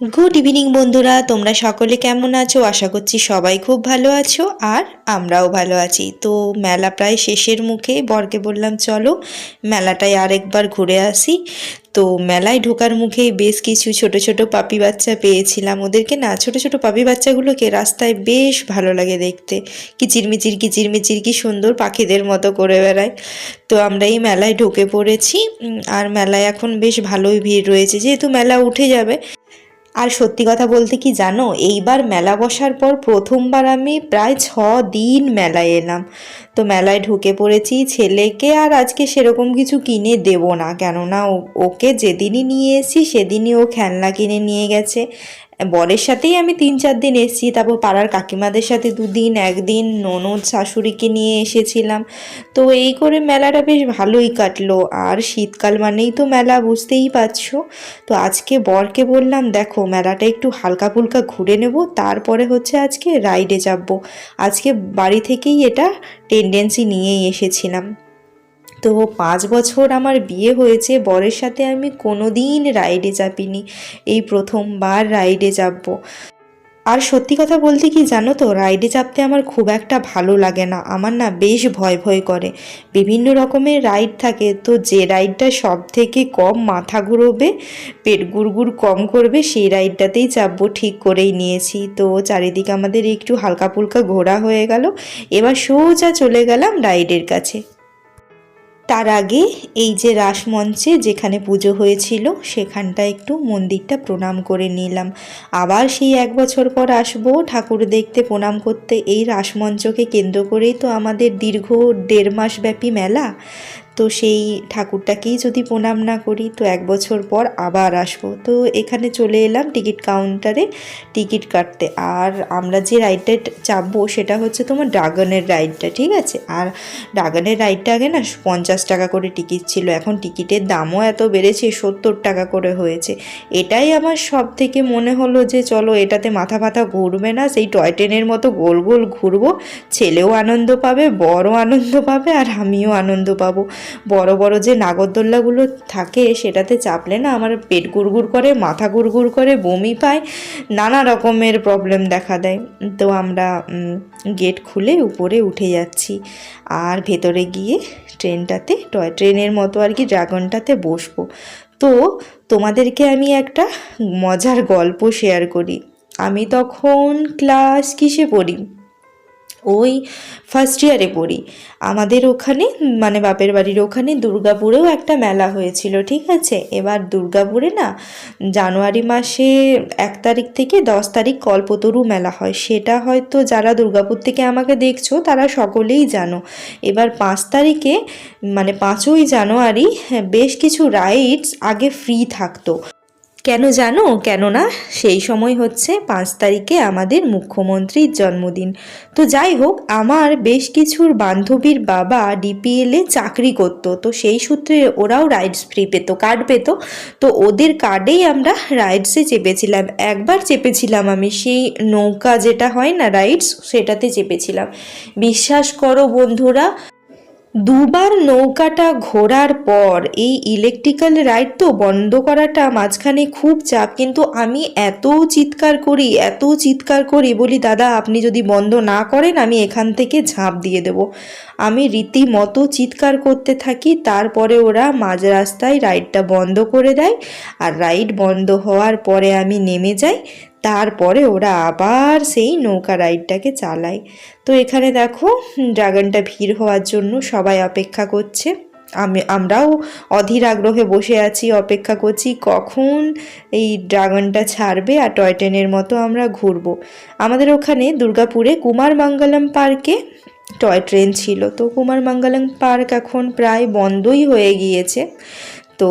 Good evening বন্ধুরা। তোমরা সকলে কেমন আছো? আশা করছি সবাই খুব ভালো আছো আর আমরাও ভালো আছি। তো মেলা প্রায় শেষের মুখে, বরকে বললাম, চলো মেলাটায় আরেকবার ঘুরে আসি। তো মেলায় ঢোকার মুখে বেশ কিছু ছোট ছোট পাপি বাচ্চা পেয়েছিলাম ওদেরকে। না, ছোট ছোট পাপি বাচ্চাগুলোকে রাস্তায় বেশ ভালো লাগে দেখতে। কিচিরমিচির কিচিরমিচির কি সুন্দর পাখিদের মতো করে বেড়ায়। তো আমরা এই মেলায় ঢুকে পড়েছি। আর মেলায় এখন বেশ ভালোই ভিড় রয়েছে। যেহেতু মেলা উঠে যাবে আর সত্যি কথা বলতে কি জানো? এইবার মেলা বসার পর প্রথমবার আমি প্রায় ছ দিন মেলায় এলাম। তো মেলায় ঢুকে পড়েছি ছেলেকে আর আজকে সেরকম কিছু কিনে দেব না। কেননা ওকে যেদিনই নিয়ে এসেছি সেদিনই ও খেলনা কিনে নিয়ে গেছে। বরের সাথেই আমি তিন চার দিন এসেছি, তারপর পাড়ার কাকিমাদের সাথে দুদিন, একদিন ননদ শাশুড়িকে নিয়ে এসেছিলাম। তো এই করে মেলাটা বেশ ভালোই কাটলো। আর শীতকাল মানেই তো মেলা, বুঝতেই পারছ? তো আজকে বরকে বললাম, দেখো, মেলাটা একটু হালকা ফুলকা ঘুরে নেব, তারপরে হচ্ছে আজকে রাইডে যাব। আজকে বাড়ি থেকেই এটা টেন্ডেন্সি নিয়েই এসেছিলাম। তো পাঁচ বছর আমার বিয়ে হয়েছে, বরের সাথে আমি কোনো দিন রাইডে চাপিনি। এই প্রথমবার রাইডে চাপবো আর সত্যি কথা বলতে কি জানো তো? রাইডে চাপতে আমার খুব একটা ভালো লাগে না। আমার না বেশ ভয় ভয় করে। বিভিন্ন রকমের রাইড থাকে। তো যে রাইডটা সব থেকে কম মাথা ঘুরোবে, পেট গুড়গুড় কম করবে, সেই রাইডটাতেই চাপবো। ঠিক করেই নিয়েছি। তো চারিদিকে আমাদের একটু হালকা ফুলকা ঘোরা হয়ে গেল। এবার সোজা চলে গেলাম রাইডের কাছে। তার আগে এই যে রাসমঞ্চে যেখানে পুজো হয়েছিল, সেখানটা একটু মন্দিরটা প্রণাম করে নিলাম। আবার সেই এক বছর পর আসব, ঠাকুর দেখতে প্রণাম করতে। এই রাসমঞ্চকে কেন্দ্র করেই তো আমাদের দীর্ঘ দেড় মাস ব্যাপী মেলা। তো সেই ঠাকুরটাকেই যদি প্রণাম না করি, তো এক বছর পর আবার আসব। তো এখানে চলে এলাম টিকিট কাউন্টারে টিকিট কাটতে। আর আমরা যে রাইডটা চাপবো সেটা হচ্ছে তোমার ড্রাগনের রাইডটা, ঠিক আছে? আর ড্রাগনের রাইডটা আগে না পঞ্চাশ টাকা করে টিকিট ছিল। এখন টিকিটের দামও এত বেড়েছে, সত্তর টাকা করে হয়েছে। এটাই আমার সব থেকে মনে হলো যে চলো এটাতে মাথা ফাথা ঘুরবে না, সেই টয় ট্রেনের মতো গোল গোল ঘুরবো। ছেলেও আনন্দ পাবে বড় আনন্দ পাবে, আর আমিও আনন্দ পাবো। বড় বড় যে নাগরদোল্লাগুলো থাকে, সেটাতে চাপলে না আমার পেট গুড়গুড় করে, মাথা গুড়গুড় করে, বমি পায়, নানা রকমের প্রবলেম দেখা দেয়। তো আমরা গেট খুলে উপরে উঠে যাচ্ছি। আর ভেতরে গিয়ে ট্রেনটাতে, টয়, ট্রেনের মতো আর কি ড্রাগনটাতে বসবো। তো তোমাদেরকে আমি একটা মজার গল্প শেয়ার করি। আমি তখন ক্লাস কিসে পড়ি? ওই ফার্স্ট ইয়ারে পড়ি। আমাদের ওখানে মানে বাপের বাড়ির ওখানে দুর্গাপুরেও একটা মেলা হয়েছিল ঠিক আছে? এবার দুর্গাপুরে না জানুয়ারি মাসে এক তারিখ থেকে দশ তারিখ কল্পতরু মেলা হয়। সেটা হয়তো যারা দুর্গাপুর থেকে আমাকে দেখছ তারা সকলেই জানো। এবার পাঁচ তারিখে মানে পাঁচই জানুয়ারি হ্যাঁ, বেশ কিছু রাইডস আগে ফ্রি থাকতো। কেন জানো? কেননা সেই সময় হচ্ছে পাঁচ তারিখে আমাদের মুখ্যমন্ত্রীর জন্মদিন। তো যাই হোক, আমার বেশ কিছুর বান্ধবীর বাবা ডিপিএলে চাকরি করতো। তো সেই সূত্রে ওরাও রাইডস ফ্রি পেতো কার্ড পেতো। তো ওদের কার্ডেই আমরা রাইডসে চেপেছিলাম। একবার চেপেছিলাম আমি, সেই নৌকা যেটা হয় না রাইডস সেটাতে চেপেছিলাম। বিশ্বাস করো বন্ধুরা দুবার নৌকাটা ঘোরার পর এই ইলেকট্রিক্যাল রাইড তো বন্ধ করাটা মাঝখানে খুব চাপ, কিন্তু আমি এত চিৎকার করি, এত চিৎকার করি বলি, দাদা, আপনি যদি বন্ধ না করেন, আমি এখান থেকে ঝাঁপ দিয়ে দেব। আমি রীতিমতো চিৎকার করতে থাকি, তারপরে ওরা মাঝ রাস্তায় রাইডটা বন্ধ করে দেয়। আর রাইড বন্ধ হওয়ার পরে আমি নেমে যাই। তারপরে ওরা আবার সেই নৌকা রাইডটাকে চালায়। তো এখানে দেখো, ড্রাগনটা ভিড় হওয়ার জন্য সবাই অপেক্ষা করছে। আমি, আমরাও অধীর আগ্রহে বসে আছি, অপেক্ষা করছি কখন এই ড্রাগনটা ছাড়বে আর টয় ট্রেনের মতো আমরা ঘুরবো। আমাদের ওখানে দুর্গাপুরে কুমার মঙ্গলম পার্কে টয় ট্রেন ছিল। তো কুমার মঙ্গলম পার্ক এখন প্রায় বন্ধই হয়ে গিয়েছে। তো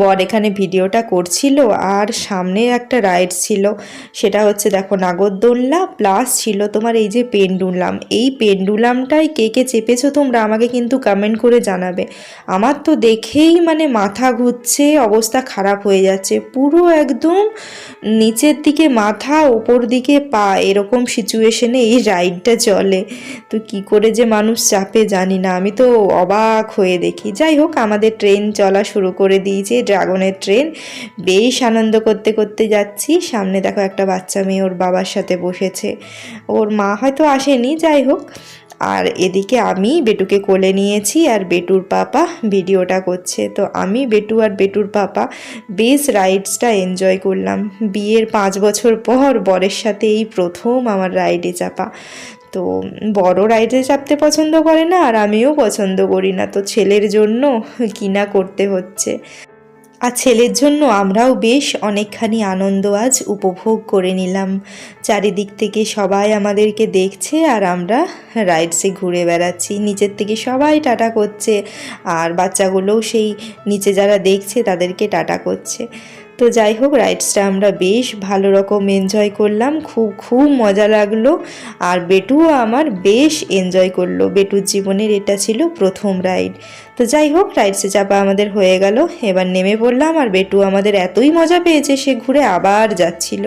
বর এখানে ভিডিওটা করছিল আর সামনে একটা রাইড ছিল। সেটা হচ্ছে দেখো নাগরদোল্লা, প্লাস ছিল তোমার এই যে পেন্ডুলাম। এই পেন্ডুলামটাই কে কে চেপেছো তোমরা আমাকে কিন্তু কমেন্ট করে জানাবে। আমার তো দেখেই মানে মাথা ঘুরছে, অবস্থা খারাপ হয়ে যাচ্ছে। পুরো একদম নিচের দিকে মাথা ওপর দিকে পা, এরকম সিচুয়েশনে এই রাইডটা চলে। তো কি করে যে মানুষ চাপে জানি না, আমি তো অবাক হয়ে দেখি। যাই হোক, আমাদের ট্রেন চলা শুরু করে দিয়েছে। যে ড্রাগনের ট্রেন, বেশ আনন্দ করতে করতে যাচ্ছি। সামনে দেখো একটা বাচ্চা মেয়ে ওর বাবার সাথে বসেছে। ওর মা হয়তো আসেনি, যাই হোক। আর এদিকে আমি বেটুকে কোলে নিয়েছি আর বেটুর পাপা ভিডিওটা করছে। তো আমি বেটু আর বেটুর পাপা বেশ রাইডসটা এনজয় করলাম। বিয়ের পাঁচ বছর পর বরের সাথে এই প্রথম আমার রাইডে চাপা। তো বড় রাইডে চাপতে পছন্দ করে না আর আমিও পছন্দ করি না। তো ছেলের জন্য কিনা করতে হচ্ছে? আর ছেলের জন্য আমরাও বেশ অনেকখানি আনন্দ আজ উপভোগ করে নিলাম। চারিদিক থেকে সবাই আমাদেরকে দেখছে আর আমরা রাইডসে ঘুরে বেড়াচ্ছি। নিচের থেকে সবাই টাটা করছে আর বাচ্চাগুলোও সেই নিচে যারা দেখছে তাদেরকে টাটা করছে। তো যাই হোক রাইডসটা আমরা বেশ ভালো রকম এনজয় করলাম। খুব খুব মজা লাগল। আর বেটুও আমার বেশ এনজয় করল। বেটুর জীবনের এটা ছিল প্রথম রাইড তো যাই হোক রাইডসে চাপা আমাদের হয়ে গেল। এবার নেমে পড়লাম আর বেটু আমাদের এতই মজা পেয়েছে, সে ঘুরে আবার যাচ্ছিল।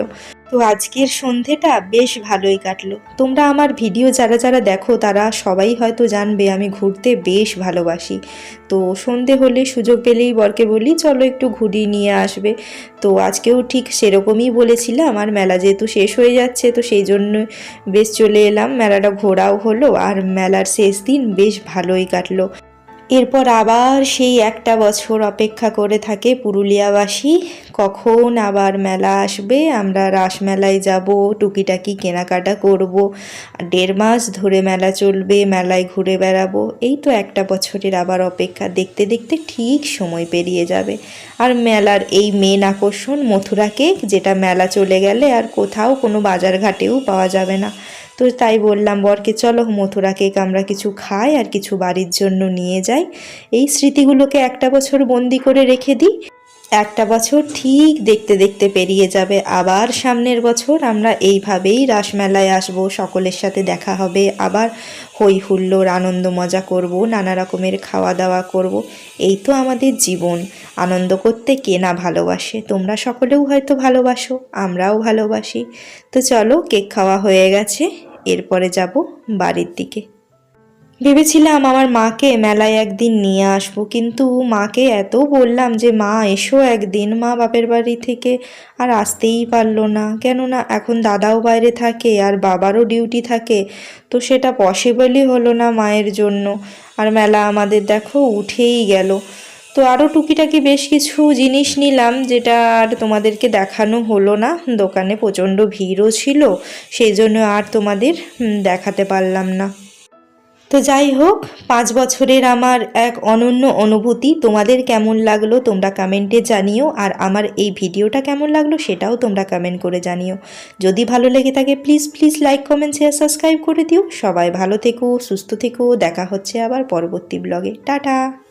তো আজকের সন্ধেটা বেশ ভালোই কাটলো। তোমরা আমার ভিডিও যারা যারা দেখো, তারা সবাই হয়তো জানবে আমি ঘুরতে বেশ ভালোবাসি। তো সন্ধে হলে সুযোগ পেলেই বরকে বলি, চলো একটু ঘুরিয়ে নিয়ে আসবে। তো আজকেও ঠিক সেরকমই বলেছিলাম, আর মেলা যেহেতু শেষ হয়ে যাচ্ছে, তো সেই জন্য বেশ চলে এলাম। মেলাটা ঘোরাও হলো, আর মেলার শেষ দিন বেশ ভালোই কাটলো। এরপর আবার সেই একটা বছর অপেক্ষা করে থাকে পুরুলিয়াবাসী। কখন আবার মেলা আসবে? আমরা রাসমেলায় যাব, টুকিটাকি কেনাকাটা করব, দেড় মাস ধরে মেলা চলবে, মেলায় ঘুরে বেড়াবো। এই তো একটা বছরের আবার অপেক্ষা। দেখতে দেখতে ঠিক সময় পেরিয়ে যাবে। আর মেলার এই মেন আকর্ষণ মথুরা কেক যেটা মেলা চলে গেলে আর কোথাও কোনো বাজার ঘাটেও পাওয়া যাবে না। তো তাই বললাম, বরকে চলো মথুরা কেক আমরা কিছু খাই আর কিছু বাড়ির জন্য নিয়ে যাই। এই স্মৃতিগুলোকে একটা বছর বন্দি করে রেখে দিই। একটা বছর ঠিক দেখতে দেখতে পেরিয়ে যাবে। আবার সামনের বছর আমরা এইভাবেই রাসমেলায় আসব, সকলের সাথে দেখা হবে, আবার হই হুল্লোর আনন্দ মজা করব, নানা রকমের খাওয়া দাওয়া করব। এই তো আমাদের জীবন। আনন্দ করতে কে না ভালোবাসে? তোমরা সকলেও হয়তো ভালোবাসো, আমরাও ভালোবাসি। তো চলো, কেক খাওয়া হয়ে গেছে। এরপরে যাব বাড়ির দিকে। ভেবেছিলাম আমার মাকে মেলায় একদিন নিয়ে আসব, কিন্তু মাকে এত বললাম যে, মা, এসো একদিন মা বাপের বাড়ি থেকে। আর আসতেই পারল না। কেননা এখন দাদাও বাইরে থাকে আর বাবারও ডিউটি থাকে, তো সেটা পসিবলই হলো না মায়ের জন্য। আর মেলা আমাদের দেখো উঠেই গেল। তো আরও টুকিটাকি বেশ কিছু জিনিস নিলাম, যেটা আর তোমাদেরকে দেখানো হলো না। দোকানে প্রচণ্ড ভিড়ও ছিল, সেই জন্য আর তোমাদের দেখাতে পারলাম না। তো যাই হোক, পাঁচ বছরের আমার এক অনন্য অনুভূতি। তোমাদের কেমন লাগল তোমরা কমেন্টে জানিও। আর আমার এই ভিডিওটা কেমন লাগল সেটাও তোমরা কমেন্ট করে জানিও। যদি ভালো লেগে থাকে please please like comment share subscribe করে দিও। সবাই ভালো থেকো, সুস্থ থেকো। দেখা হচ্ছে আবার পরবর্তী ব্লগে টাটা!